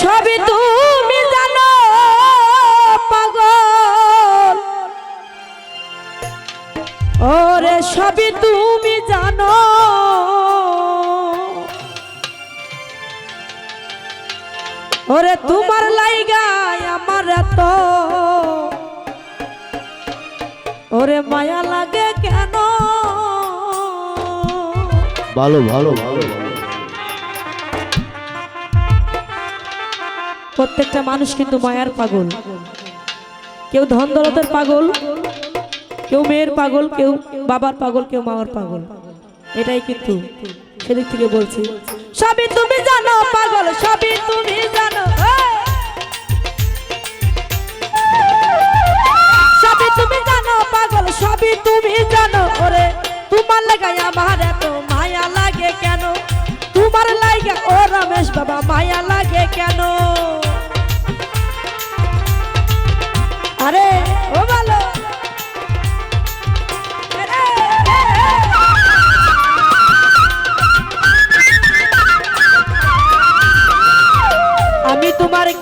সবই তুমি জানো, পাগল। ওরে সবই তুমি জানো। ওরে তোমার লাইগায় আমার এত। ওরে মায়া লাগে কেন? ভালো ভালো ভালো। প্রত্যেকটা মানুষ কিন্তু মায়ার পাগল। কেউ ধন দৌলতের পাগল, কেউ মেয়ের পাগল, কেউ বাবার পাগল, কেউ মামার পাগল। এটাই কিন্তু সেদিক থেকে বলছি। সবই তুমি জানো পাগল, সবই তুমি জানো সবই তুমি জানো পাগল, সবই তুমি জানো, ওরে, তোমার লাগাই আমার এত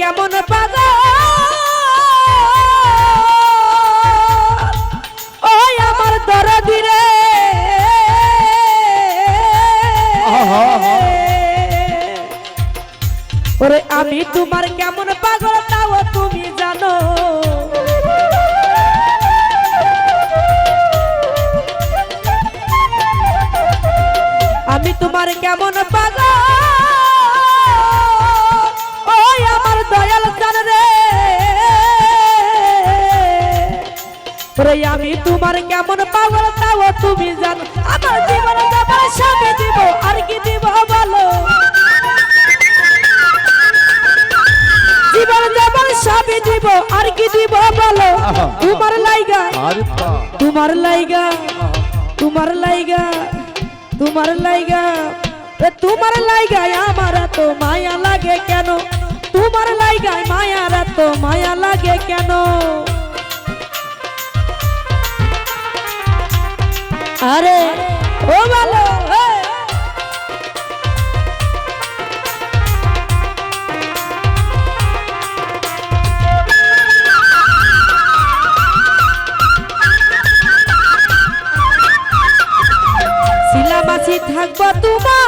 কেমন পাগল? ওই আমার দরদি রে। ওরে আমি তোমার কেমন পাগল তাও তুমি জানো। আমি তোমার কেমন পাগল? ওরে আমি? তোমার কেমন পাগল তাও তুমি জানো। আমার জীবন তোমার স্বামী দিব আর কি দিব বলো? জীবন যেমন স্বামী দিব আর কি দিব বলো? তোমার লাইগা। তোমার লাইগা। তোমার লাইগা। তোমার লাইগা। তোমার লাইগায় আমার এত মায়া লাগে কেন? তোমার লাইগায় মায়ার এত মায়া লাগে কেন? আরে ও ভালো থাকব তোমার।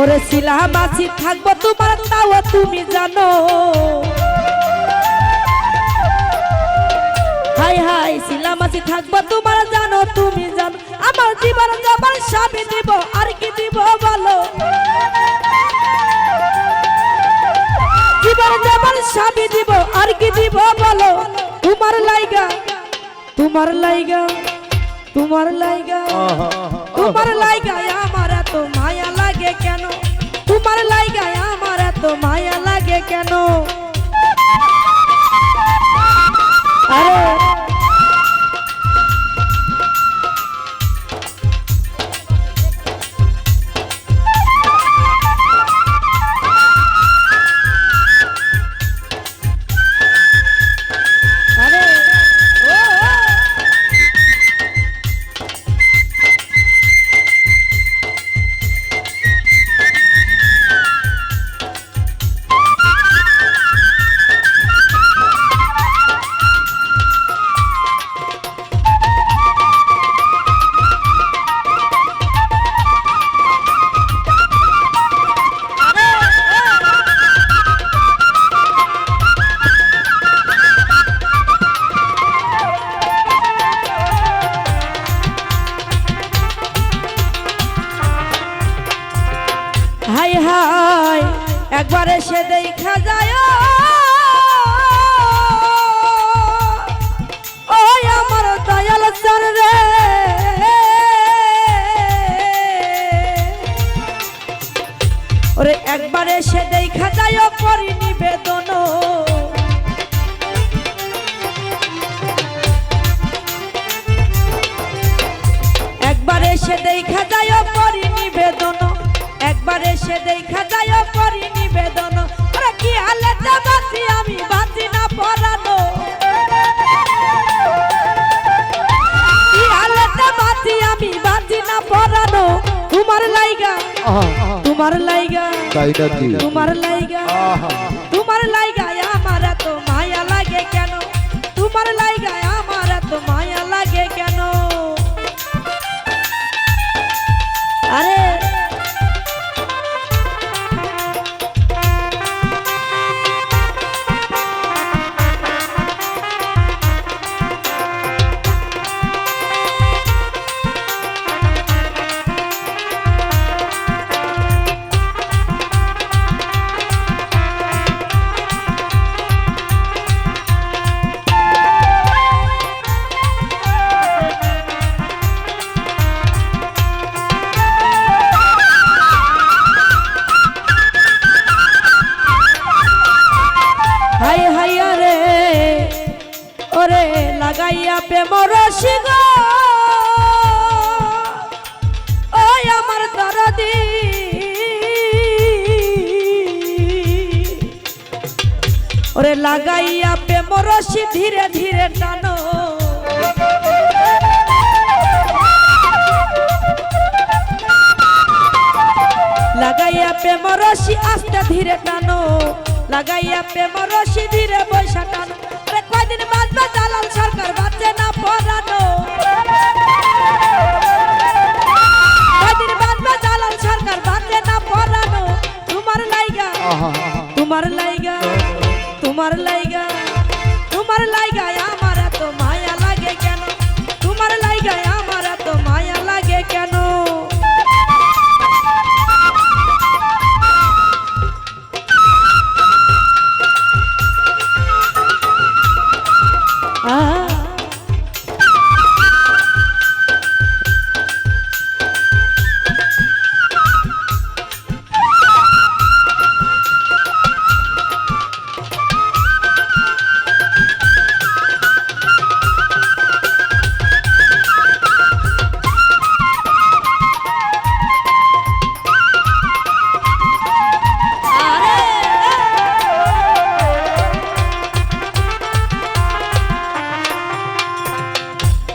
ওরে সিলাবাসি থাকব তোমার তাও তুমি জানো। হাই হাই সিলামাসি থাকব তোমার জানো তুমি জানো। আমার জীবন যাবার স্বামী দিব আর কি দিব বলো? জীবন যাবার স্বামী দিব আর কি দিব বলো? তোমার লাইগা তোমার লাইগা তোমার লাইগা তোমার লাইগায় আমার কেন? তোমার লাইগায় আমার এত মায়া লাগে কেন? হাই একবার এসে দেখা যায় ওই আমার দয়াল চান রে। ওরে একবার এসে দেখা যায় করি নিবেদন। একবার এসে দেখা যায় করি একবার এসে দেখা যায় করি নিবেদন। কি হালে বাঁচি আমি বাঁচি না পড়ানো কি হালে বাঁচি আমি বাঁচি না পড়ানো তোমার লাইগা তোমার লাইগা তোমার লাইগা। ওরে লাগাইয়া প্রেমর সি ধীরে ধীরে টানো। লাগাইয়া প্রেমরসি আস্তে ধীরে টানো। লাগাইয়া প্রেমরসি ধীরে বৈশা টানো। আরে কয়দিন বাঁচবে দালাল সরকার, বাঁচে না পড়ানো কয়দিন বাঁচবে দালাল সরকার, বাঁচে না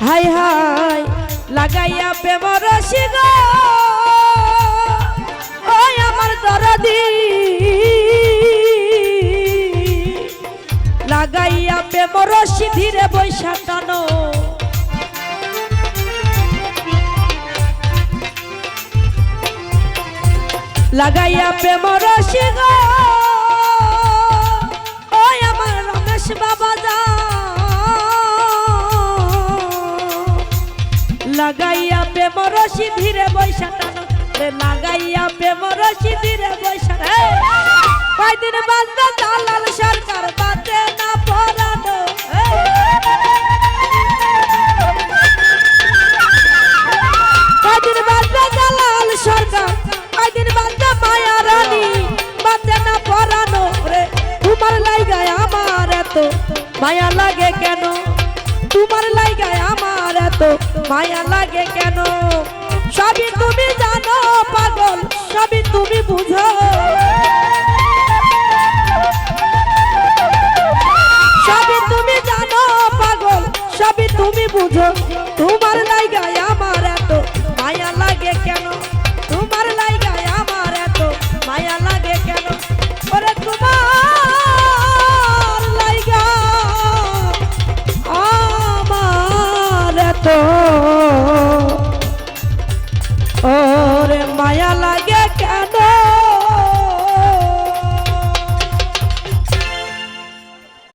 হাই হাই, লাগাইয়া প্রেমর সিগ ওই আমার দরদি। লাগাইয়া প্রেমর ধীরে বৈশা টানো। লাগাইয়া প্রেমর সিগ ওই আমার রমেশ বাবা যা। লাগাইয়া প্রেমরসি ধীরে বৈশা টানো। রে লাগাইয়া প্রেমরসি ধীরে বৈশা কয়দিন বাজবে দালাল সরকার বাজে না পড়ানো কয়দিন বাজবে দালাল সরকার, কয়দিন বাজবে মায়া রানী বাজে না পড়ানো রে, তোমার লাইগায় আমার এত মায়া লাগে কেন? তোমার লাইগায় আমার এত মায়া লাগে কেন? সবই তুমি জানো, পাগল। সবই তুমি বুঝো। সবই তুমি জানো, পাগল। সবই তুমি বুঝো। তোমার